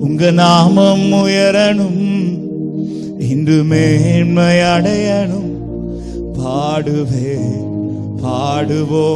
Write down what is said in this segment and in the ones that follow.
உங்க நாமம் உயரணும் இன்று மேன்மை அடையணும். பாடுவே பாடுவோ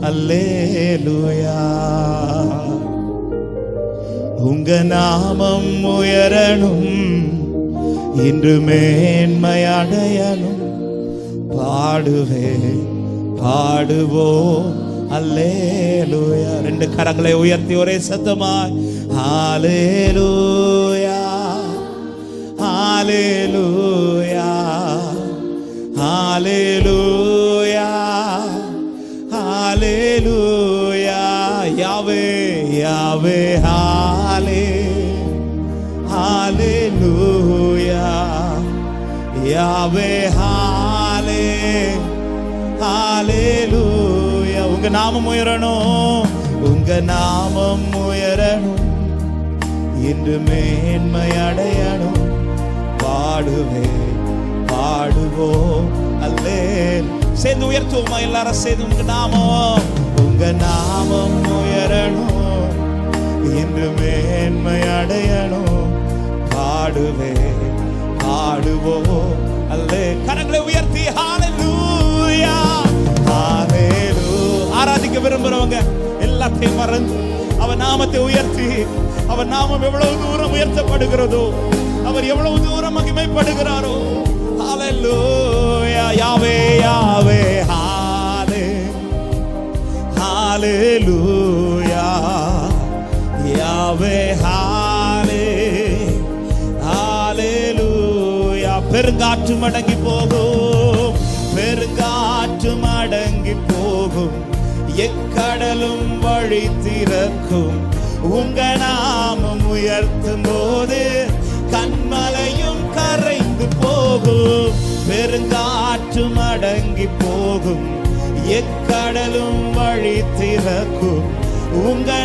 அல்லேலுயா. உங்க நாமம் உயரணும் இன்று மேன்மை அடையணும். பாடுவே பாடுவோ அல்லேலூயா ரெண்டு கரங்களை உயர்த்தி ஒரே சத்தமாய் ஹalleluya ஹalleluya ஹalleluya ஹalleluya யாவே யாவே ஹாலே ஹalleluya யாவே ஹாலே ஹalleluya உங்க நாமம் உயரணும். உங்க நாமம் உயரணும். இன்று மேன்மை அடையணும். பாடுவே பாடுவோம். அல்லே சேர்ந்து உயர்த்துவோமா எல்லாரும் சேர்ந்து உங்க நாமம். உங்க நாமம் உயரணும். இன்று மேன்மை அடையணும். பாடுவே பாடுவோம். அல்லே கரங்களை உயர்த்தி ஹalleluya விரும்புறவங்க எல்லாத்தையும் மறந்து அவன் நாமத்தை உயர்த்தி அவர் நாமம் எவ்வளவு தூரம் உயர்த்தப்படுகிறதோ அவர் எவ்வளவு தூரம் மகிமைப்படுகிறாரோ. ஹalleluya யாவே யாவே ஹாலே ஹalleluya யாவே ஹாலே ஹalleluya பெருங்காற்று மடங்கி போகும். எக்கடலும் வழி திறக்கும். உங்க நாமம் உயர்த்தும் போது கண்மலையும் கரைந்து போகும். பெருங்காற்றும் அடங்கி போகும். எக்கடலும் வழி திறக்கும். உங்க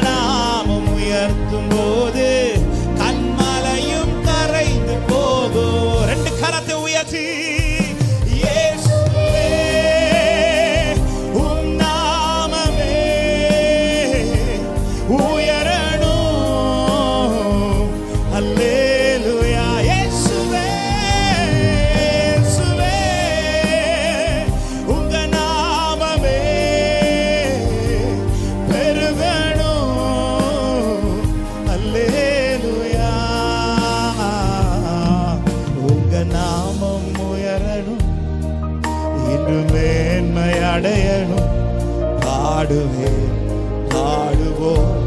பாடுவே பாடுவோம்.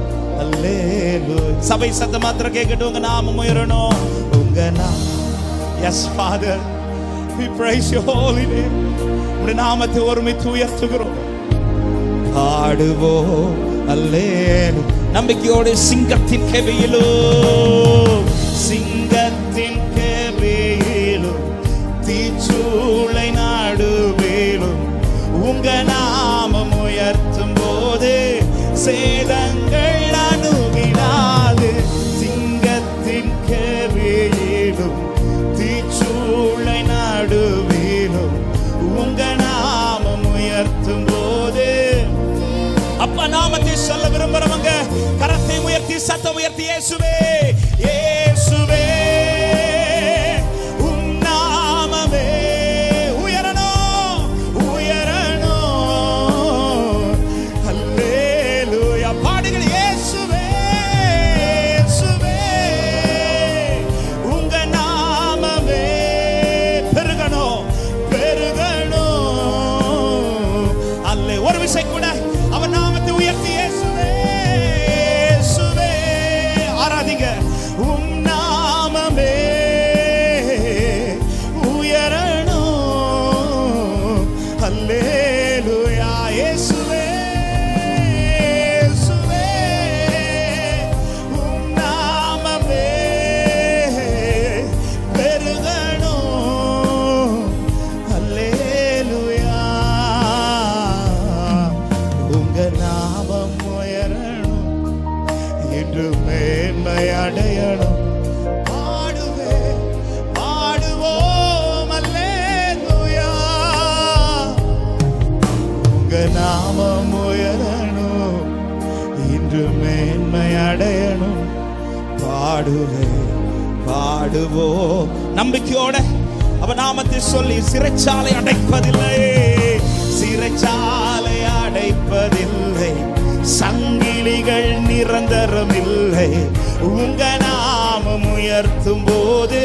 சபை சத்த மாத்திரம் கேட்கட்டும் உங்க நாமம் உயரணும். உங்க நாமம். Yes father we praise your holy name. உடைய நாமத்தை ஒருமித்து உயர்த்துகிறோம். பாடுவோம். அல்லேலு நம்பிக்கையோடு சிங்கத்தின் கெவியிலும் சிங்கத்தின் சேதங்கள் அணுகினாது. சிங்கத்தின் கவியிலும் தீச்சூளை நடுவிலும் உங்க நாமம் உயர்த்தும் போது. அப்பா நாமத்தை சொல்ல விரும்புறவங்க கரத்தை உயர்த்தி சத்தம் உயர்த்தி இயேசுவே. நாமம் உயரணும் இன்று மேன்மை அடையணும். பாடுவே பாடுவோ நம்பிக்கையோட அவ நாமத்தை சொல்லி சிறைச்சாலை அடைப்பதில்லை. சிறைச்சாலை அடைப்பதில்லை. சங்கிலிகள் நிரந்தரம் இல்லை. உங்க நாமம் உயர்த்தும் போது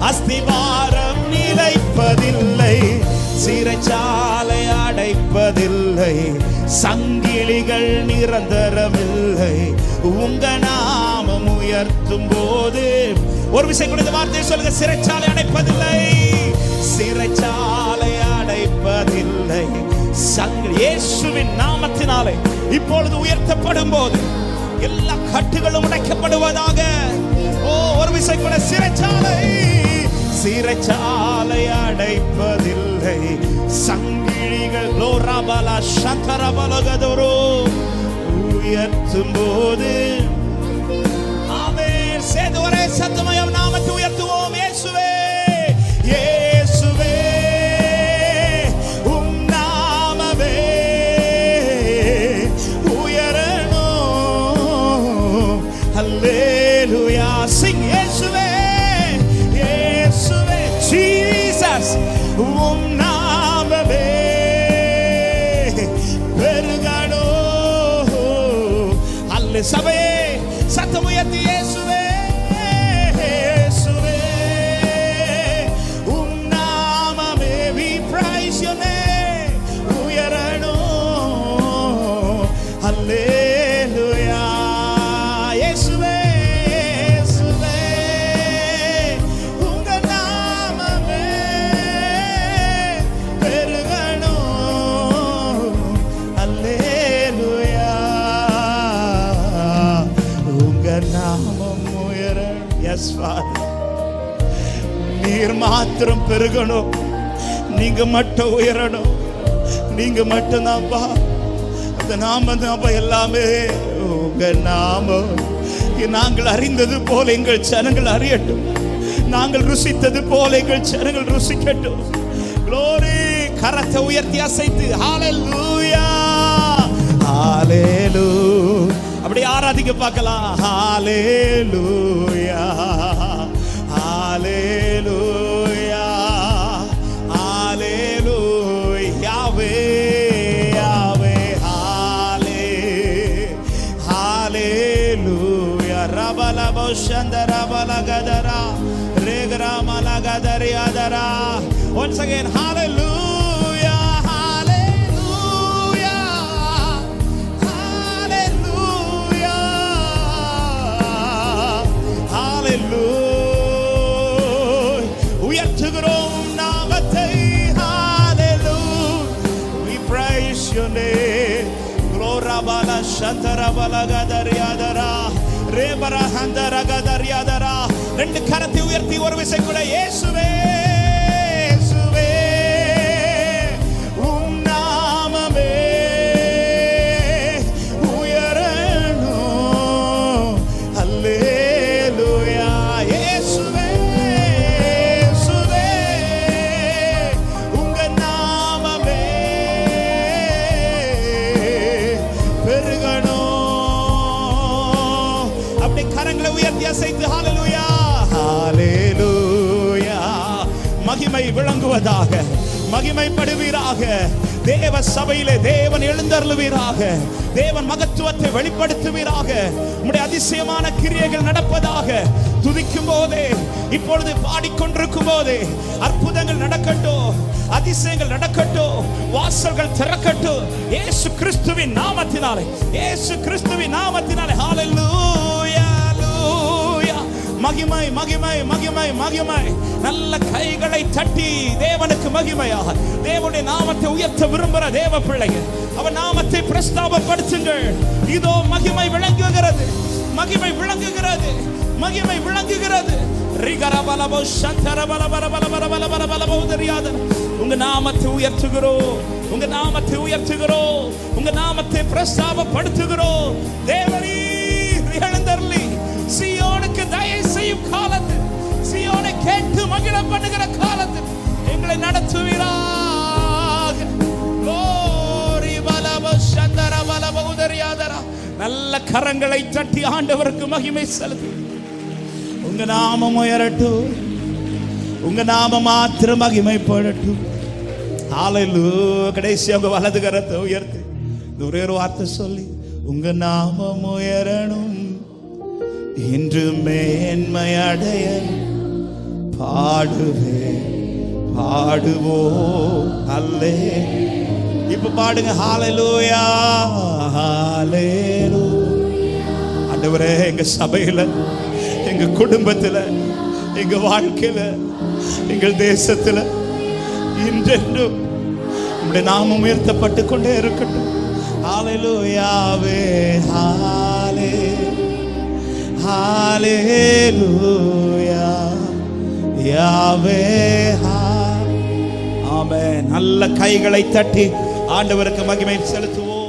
அஸ்திவாரம் நிலைப்பதில்லை. சிறைச்சாலை இல்லை. சங்கிலிகள் நிரந்தரமில்லை. உங்க நாமம் உயர்த்தும் போது ஒரு விஷயம் கூட இந்த வார்த்தையை சொல்லுங்க. சிறைச்சாலை அடைப்பதில்லை. சிறைச்சாலை அடைப்பதில்லை. இயேசுவின் நாமத்தினாலே இப்பொழுது உயர்த்தப்படும் போது எல்லா கட்டுகளும் உடைக்கப்படுவதாக. ஓ ஒரு விஷயம் கூட. சிறைச்சாலை. சிறைச்சாலை. அடைப்பதில்லை சங்கிழிகள் லோராபல சந்தரபலகதோரோ உயர்த்தும் போது ஆமென். சேர்ந்து ஒரே சத்தமயம் நாமத்தை உயர்த்துவோம். இயேசுவே இயேசுவே அல்ல சபையே சத்தம் உயர்த்தி இயேசுவே இயேசுவே உம் நாமமே we praise நாமம் உயர எஸ் நீர் மாத்திரம் பெருகணும். நீங்க மட்டும் உயரணும். நீங்க மட்டும் தான்ப்பா அந்த நாம தான்ப்பா எல்லாமே உங்க நாமம். நாங்கள் அறிந்தது போல எங்கள் ஜனங்கள் அறியட்டும். நாங்கள் ருசித்தது போல எங்கள் ஜனங்கள் ருசிக்கட்டும். குளோரி கரத்தை உயர்த்தி அசைத்து. ஹாலே லூயா ஹாலே லூ அப்படி ஆராதிக்க பார்க்கலாம் ஹாலே லூயா ஹாலே லூயா ஹாலே லூயாவே யாவே ஹாலே ஹாலே லூயா ரபல பௌஷந்த ரபல கதரா ரேகராமல கதரியாதரா ஒன்ஸ் அகேன் ஹாலே லூயா ரெண்டு கரத்தை உயர்த்தி ஒரு விசை கூட இயேசுவே இயேசுவே! அசைத்து மகிமை விளங்குவதாக மகிமைப்படுவீராக. தேவ சபையிலே தேவன் எழுந்தருளுவீராக. தேவன் மகத்துவத்தை வெளிப்படுத்துவீராக. உடைய அதிசயமான கிரியைகள் நடப்பதாக துதிக்கும் போதே இப்பொழுது பாடிக்கொண்டிருக்கும் போதே அற்புதங்கள் நடக்கட்டும் அதிசயங்கள் நடக்கட்டும் வாசல்கள் திறக்கட்டும். ஏசு கிறிஸ்துவின் நாமத்தினாலே ஏசு கிறிஸ்துவின் நாமத்தினாலே ஹalleluya. மகிமை மகிமை மகிமை மகிமை. நல்ல கைகளை தட்டி தேவனுக்கு மகிமையாக. தேவனுடைய நாமத்தை உயர்த்த விரும்புகிற தேவ பிள்ளைகள் அவன் நாமத்தை பிரஸ்தாபப்படுத்துங்கள். இதோ மகிமை விளங்குகிறது மகிமை விளங்குகிறது மகிமை விளங்குகிறது. ரிகரபலபோ சந்தரபலபலபலபலபலபலபலபோ தெரியாத. உங்க நாமத்தை உயர்த்துகிறோம் உங்க நாமத்தை உயர்த்துகிறோம் உங்க நாமத்தை பிரஸ்தாபப்படுத்துகிறோம். தேவனி நடத்துவீராக. Glory பலப சந்தர பலப உதரியாதரா நல்ல கரங்களை தட்டி ஆண்டவருக்கு மகிமை செலுத்து. உங்க நாமம் உயரட்டும். உங்க நாமம் மாத்திரம் மகிமைப்படட்டும். ஆலையிலு கடைசி அவங்க வலது கரத்தை உயர்த்து. இந்த ஒரே ஒரு வார்த்தை சொல்லி உங்க நாமம் உயரணும். இன்று மேன்மை அடைய பாடுவேன். பாடுவோம். அல்லே. இப்ப பாடுங்க. ஹாலேலூயா ஹாலேலூ ஆண்டவரே எங்க சபையில எங்க குடும்பத்துல எங்க வாழ்க்கையில எங்கள் தேசத்துல இன்றென்றும் உங்களுடைய நாமம் உயர்த்தப்பட்டு கொண்டே இருக்கட்டும். ஹாலலூயாவே ஹாலே ஹalleluya. யாவே. ஹா நல்ல கைகளை தட்டி ஆண்டவருக்கு மகிமை செலுத்துவோம்.